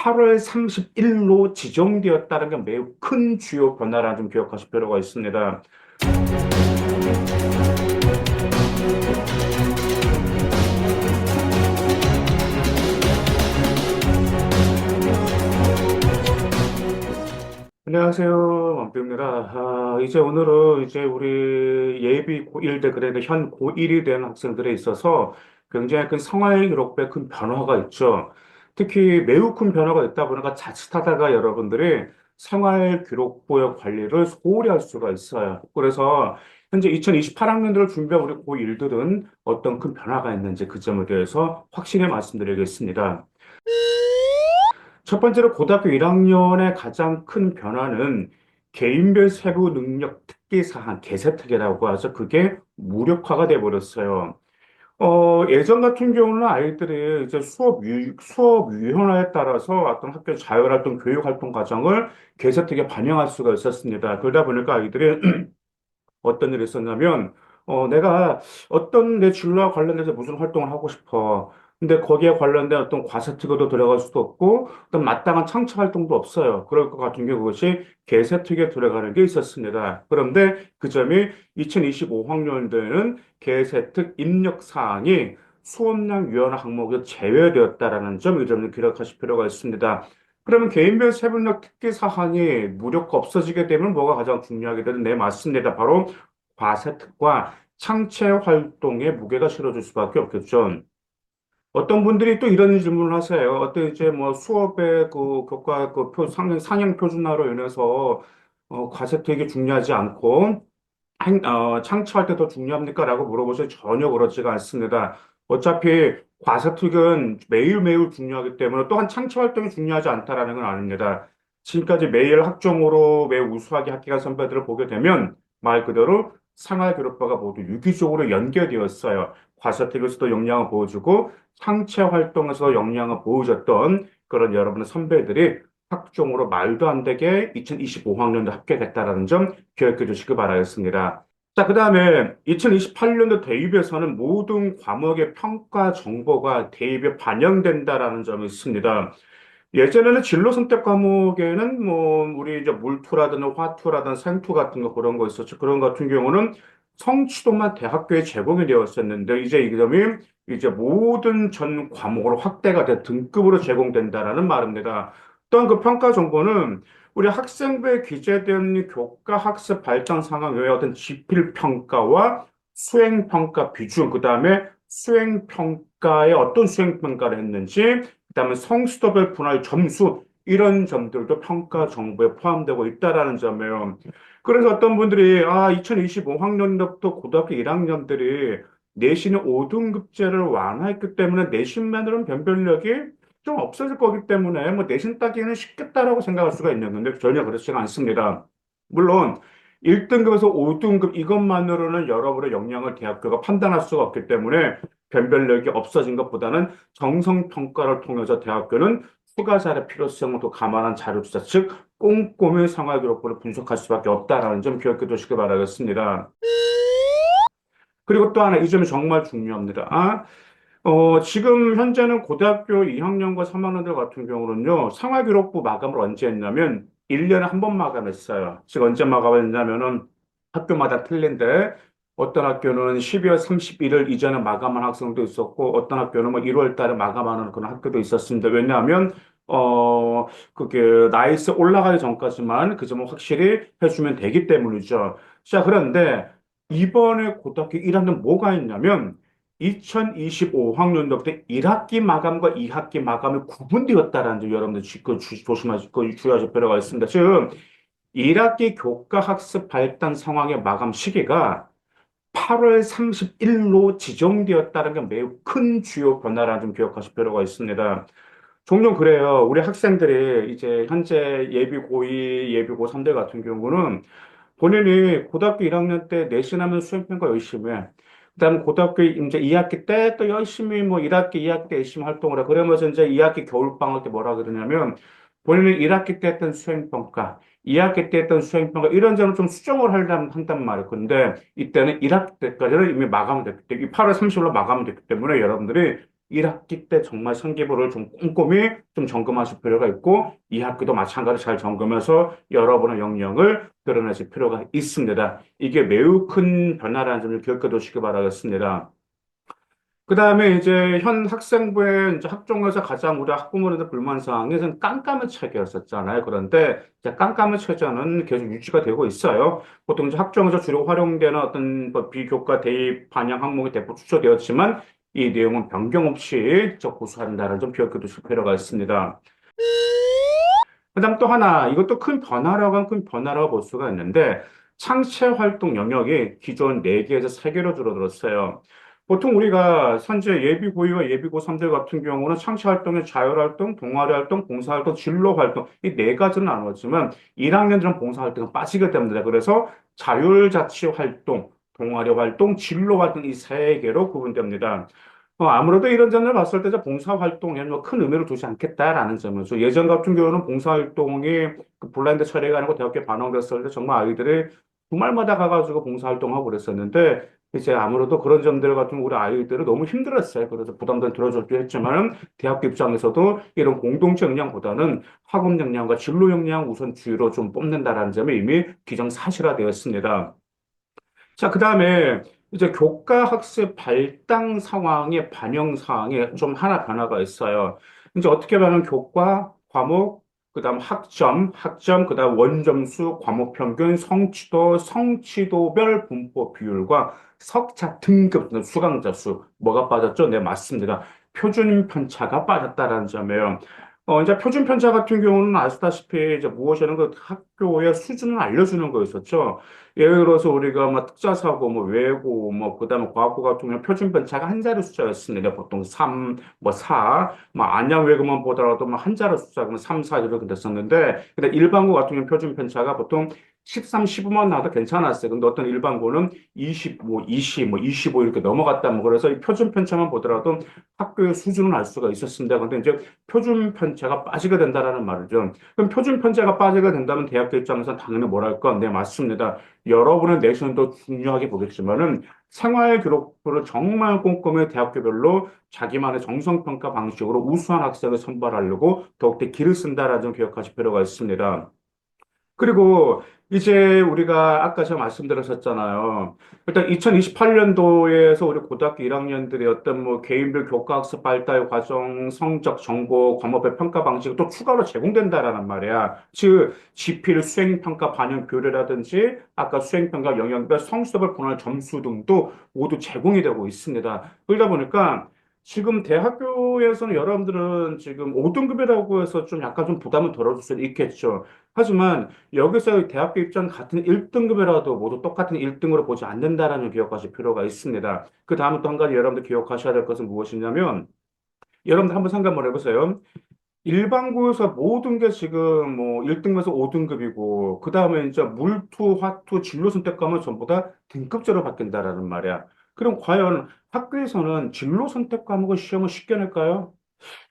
8월 30일로 지정되었다는 게 매우 큰 주요 변화라는 좀 기억하실 필요가 있습니다. 안녕하세요. 왕비입니다. 아, 이제 오늘은 이제 우리 예비 고1대 그래도 현 고1이 된 학생들에 있어서 굉장히 큰 생활 기록부에 큰 변화가 있죠. 특히 매우 큰 변화가 있다 보니까 자칫하다가 여러분들이 생활 기록부의 관리를 소홀히 할 수가 있어요. 그래서 현재 2028학년도를 준비한 우리 고1들은 어떤 큰 변화가 있는지 그 점에 대해서 확실히 말씀드리겠습니다. 첫 번째로 고등학교 1학년의 가장 큰 변화는 개인별 세부 능력 특기 사항, 개세특기라고 하죠. 그게 무력화가 돼 버렸어요. 어, 예전 같은 경우는 아이들이 이제 수업 유, 수업 유형화에 따라서 어떤 학교 자율활동, 교육활동 과정을 개세특기에 반영할 수가 있었습니다. 그러다 보니까 아이들이 어떤 일이 있었냐면, 어, 내가 어떤 내 진로와 관련돼서 무슨 활동을 하고 싶어. 근데 거기에 관련된 어떤 과세특위도 들어갈 수도 없고, 어떤 마땅한 창체 활동도 없어요. 그럴 것 같은 경우 그것이 개세특위에 들어가는 게 있었습니다. 그런데 그 점이 2025 학년도에는 개세특 입력 사항이 수업량 유연 항목에서 제외되었다라는 점, 이 점을 기억하실 필요가 있습니다. 그러면 개인별 세분력 특기 사항이 무료가 없어지게 되면 뭐가 가장 중요하게 되는? 네, 맞습니다. 바로 과세특과 창체 활동에 무게가 실어질 수밖에 없겠죠. 어떤 분들이 또 이런 질문을 하세요. 어떤 이제 뭐 수업의 그 교과 그 표, 상형, 상향 표준화로 인해서 어, 과세특이 중요하지 않고 한- 어, 창출할 때 더 중요합니까? 라고 물어보셔도 전혀 그렇지가 않습니다. 어차피 과세특은 매일매일 중요하기 때문에 또한 창출 활동이 중요하지 않다라는 건 아닙니다. 지금까지 매일 학종으로 매우 우수하게 합격한 선배들을 보게 되면 말 그대로 생활교육과가 모두 유기적으로 연계되었어요. 과세특에서도 역량을 보여주고 상체 활동에서 역량을 보여줬던 그런 여러분의 선배들이 학종으로 말도 안 되게 2025학년도 합격했다라는 점 기억해 주시기 바라겠습니다. 자, 그 다음에 2028년도 대입에서는 모든 과목의 평가 정보가 대입에 반영된다라는 점이 있습니다. 예전에는 진로 선택 과목에는 뭐 우리 이제 물투라든 화투라든 생투 같은 거 그런 거 있었죠. 그런 것 같은 경우는 성취도만 대학교에 제공이 되었었는데 이제 이 점이 이제 모든 전 과목으로 확대가 돼 등급으로 제공된다라는 말입니다. 또한 그 평가 정보는 우리 학생부에 기재된 교과 학습 발전 상황 외에 어떤 지필 평가와 수행 평가 비중, 그 다음에 수행 평가에 어떤 수행 평가를 했는지, 그다음에 성수도별 분할 점수 이런 점들도 평가 정보에 포함되고 있다라는 점이에요. 그래서 어떤 분들이 아 2025학년도부터 고등학교 1학년들이 내신의 5등급제를 완화했기 때문에 내신만으로는 변별력이 좀 없어질 거기 때문에 뭐 내신 따기는 쉽겠다라고 생각할 수가 있는데 전혀 그렇지가 않습니다. 물론 1등급에서 5등급 이것만으로는 여러분의 역량을 대학교가 판단할 수가 없기 때문에 변별력이 없어진 것보다는 정성평가를 통해서 대학교는 추가 자료 필요성을 또 감안한 자료 조사, 즉 꼼꼼히 생활 기록부를 분석할 수밖에 없다라는 점 기억해 두시기 바라겠습니다. 그리고 또 하나 이 점이 정말 중요합니다. 아, 어, 지금 현재는 고등학교 2학년과 3학년들 같은 경우는요, 생활기록부 마감을 언제 했냐면, 1년에 한 번 마감했어요. 즉, 언제 마감했냐면은 학교마다 틀린데, 어떤 학교는 12월 31일 이전에 마감한 학생도 있었고, 어떤 학교는 뭐 1월 달에 마감하는 그런 학교도 있었습니다. 왜냐하면, 어, 그게 나이스 올라가기 전까지만 그 점을 확실히 해주면 되기 때문이죠. 자, 그런데 이번에 고등학교 1학년 뭐가 있냐면, 2025 학년도부터 1학기 마감과 2학기 마감이 구분되었다라는 점 여러분들 지- 그 주- 조심하실 거 주의하실 필요가 있습니다. 지금 1학기 교과 학습 발단 상황의 마감 시기가 8월 31일로 지정되었다는 게 매우 큰 주요 변화라는 점 기억하실 필요가 있습니다. 종종 그래요. 우리 학생들이 이제 현재 예비 고2, 예비 고3들 같은 경우는 본인이 고등학교 1학년 때 내신하면 수행평가 열심히 해. 그다음에 고등학교 이제 2학기 때 또 열심히 뭐 1학기, 2학기 때 열심히 활동을 해. 그러면서 이제 2학기 겨울방학 때 뭐라 그러냐면 본인이 1학기 때 했던 수행평가, 2학기 때 했던 수행평가 이런 점을 좀 수정을 하려면 한단 말이에요. 근데 이때는 1학기 때까지는 이미 마감됐기 때문에 8월 30일로 마감됐기 때문에 여러분들이 1학기 때 정말 생기부를 좀 꼼꼼히 좀 점검하실 필요가 있고, 2학기도 마찬가지로 잘 점검해서 여러분의 역량을 드러내실 필요가 있습니다. 이게 매우 큰 변화라는 점을 기억해 두시기 바라겠습니다. 그 다음에 이제 현 학생부의 이제 학종에서 가장 우리 학부모들의 불만 사항이 좀 깜깜한 책이었었잖아요. 그런데 이제 깜깜한 체제는 계속 유지가 되고 있어요. 보통 이제 학종에서 주로 활용되는 어떤 뭐 비교과 대입 반영 항목이 대폭 축소되었지만 이 내용은 변경 없이 저 고수한다는 점 기억해 두실 필요가 있습니다. 그 다음 또 하나, 이것도 큰 변화라고 하면 큰 변화라고 볼 수가 있는데, 창체 활동 영역이 기존 4개에서 3개로 줄어들었어요. 보통 우리가 현재 예비 고이와 예비 고3들 같은 경우는 창체 활동의 자율 활동, 동아리 활동, 봉사 활동, 진로 활동 이 네 가지는 나누었지만 1학년들은 봉사 활동이 빠지게 됩니다. 그래서 자율자치 활동, 동아리 활동, 진로 활동 이 세 개로 구분됩니다. 어, 아무래도 이런 점을 봤을 때 봉사활동에 뭐큰 의미를 두지 않겠다라는 점이죠. 예전 같은 경우는 봉사활동이 그 블라인드 처리가 아니고 대학교에 반영됐을 때 정말 아이들이 주말마다 가가지고 봉사활동하고 그랬었는데 이제 아무래도 그런 점들 같은 우리 아이들은 너무 힘들었어요. 그래서 부담도 들어줬긴 했지만 대학교 입장에서도 이런 공동체 역량보다는 학업 역량과 진로 역량 우선주의로 좀 뽑는다라는 점이 이미 기정사실화되었습니다. 자, 그 다음에 이제 교과 학습 발당 상황의 반영 사항에 좀 하나 변화가 있어요. 이제 어떻게 보면 교과, 과목, 그 다음 학점, 학점, 그 다음 원점수, 과목 평균, 성취도, 성취도별 분포 비율과 석차 등급, 수강자 수, 뭐가 빠졌죠? 네, 맞습니다. 표준 편차가 빠졌다라는 점이에요. 어, 이제 표준 편차 같은 경우는 아시다시피 이제 무엇이냐면 그 학교의 수준을 알려주는 거였었죠. 예를 들어서 우리가 뭐 특자사고, 뭐 외고, 뭐 그다음에 과학고 같은 경우는 표준 편차가 한 자리 숫자였습니다. 보통 3, 뭐 4, 뭐 안양 외고만 보더라도 뭐 한 자리 숫자가 3, 4 이렇게 됐었는데, 근데 일반고 같은 경우는 표준 편차가 보통 13, 15만 나와도 괜찮았어요. 근데 어떤 일반고는 20, 뭐 20, 뭐 25 이렇게 넘어갔다. 뭐 그래서 이 표준 편차만 보더라도 학교의 수준을 알 수가 있었습니다. 근데 이제 표준 편차가 빠지게 된다라는 말이죠. 그럼 표준 편차가 빠지게 된다면 대학교 입장에서 당연히 뭐랄까? 네, 맞습니다. 여러분의 내신도 중요하게 보겠지만은 생활 기록부를 정말 꼼꼼히 대학교별로 자기만의 정성평가 방식으로 우수한 학생을 선발하려고 더욱더 길을 쓴다라는 점 기억하실 필요가 있습니다. 그리고 이제 우리가 아까 제가 말씀드렸었잖아요. 일단 2028년도에서 우리 고등학교 1학년들의 어떤 뭐 개인별 교과학습 발달 과정, 성적, 정보, 과목별 평가 방식이 또 추가로 제공된다라는 말이야. 즉, 지필 수행평가 반영 교류라든지 아까 수행평가 영역별 성취도별 분할 점수 등도 모두 제공이 되고 있습니다. 그러다 보니까 지금 대학교에서는 여러분들은 지금 5등급이라고 해서 좀 약간 좀 부담을 덜어줄 수 있겠죠. 하지만 여기서 대학교 입장 같은 1등급이라도 모두 똑같은 1등으로 보지 않는다라는 기억하실 필요가 있습니다. 그 다음에 또한 가지 여러분들 기억하셔야 될 것은 무엇이냐면 여러분들 한번 생각 한번 해보세요. 일반고에서 모든 게 지금 뭐 1등급에서 5등급이고 그 다음에 이제 물투, 화투, 진로 선택 과목은 전부 다 등급제로 바뀐다라는 말이야. 그럼 과연 학교에서는 진로 선택 과목을 시험을 쉽게 낼까요?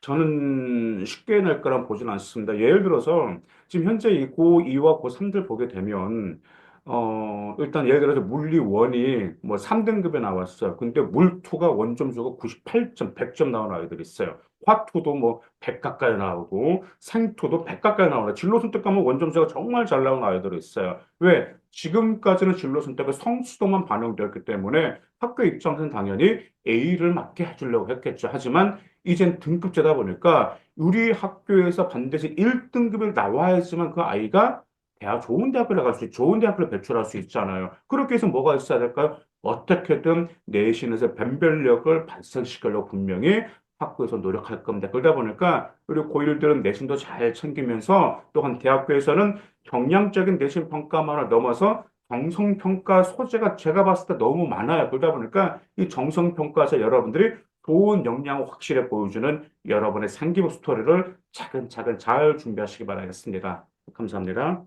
저는 쉽게 낼 거란 보진 않습니다. 예를 들어서 지금 현재 이 고2와 고3들 보게 되면 어 일단 예를 들어서 물리 원이 뭐 3등급에 나왔어요. 근데 물투가 원점수가 98점, 100점 나오는 아이들이 있어요. 화투도 뭐 100 가까이 나오고 생투도 100 가까이 나오는 진로 선택 과목 원점수가 정말 잘 나오는 아이들이 있어요. 왜? 지금까지는 진로 선택의 성수도만 반영되었기 때문에 학교 입장에서는 당연히 A를 맞게 해주려고 했겠죠. 하지만 이젠 등급제다 보니까 우리 학교에서 반드시 1등급을 나와야지만 그 아이가 대학 좋은 대학을 나갈 수 있, 좋은 대학을 배출할 수 있잖아요. 그렇게 해서 뭐가 있어야 될까요? 어떻게든 내신에서 변별력을 발생시키려고 분명히 학교에서 노력할 겁니다. 그러다 보니까 우리 고1들은 내신도 잘 챙기면서 또한 대학교에서는 경량적인 내신 평가만을 넘어서 정성평가 소재가 제가 봤을 때 너무 많아요. 그러다 보니까 이 정성평가에서 여러분들이 좋은 역량을 확실히 보여주는 여러분의 상기부 스토리를 차근차근 잘 준비하시기 바라겠습니다. 감사합니다.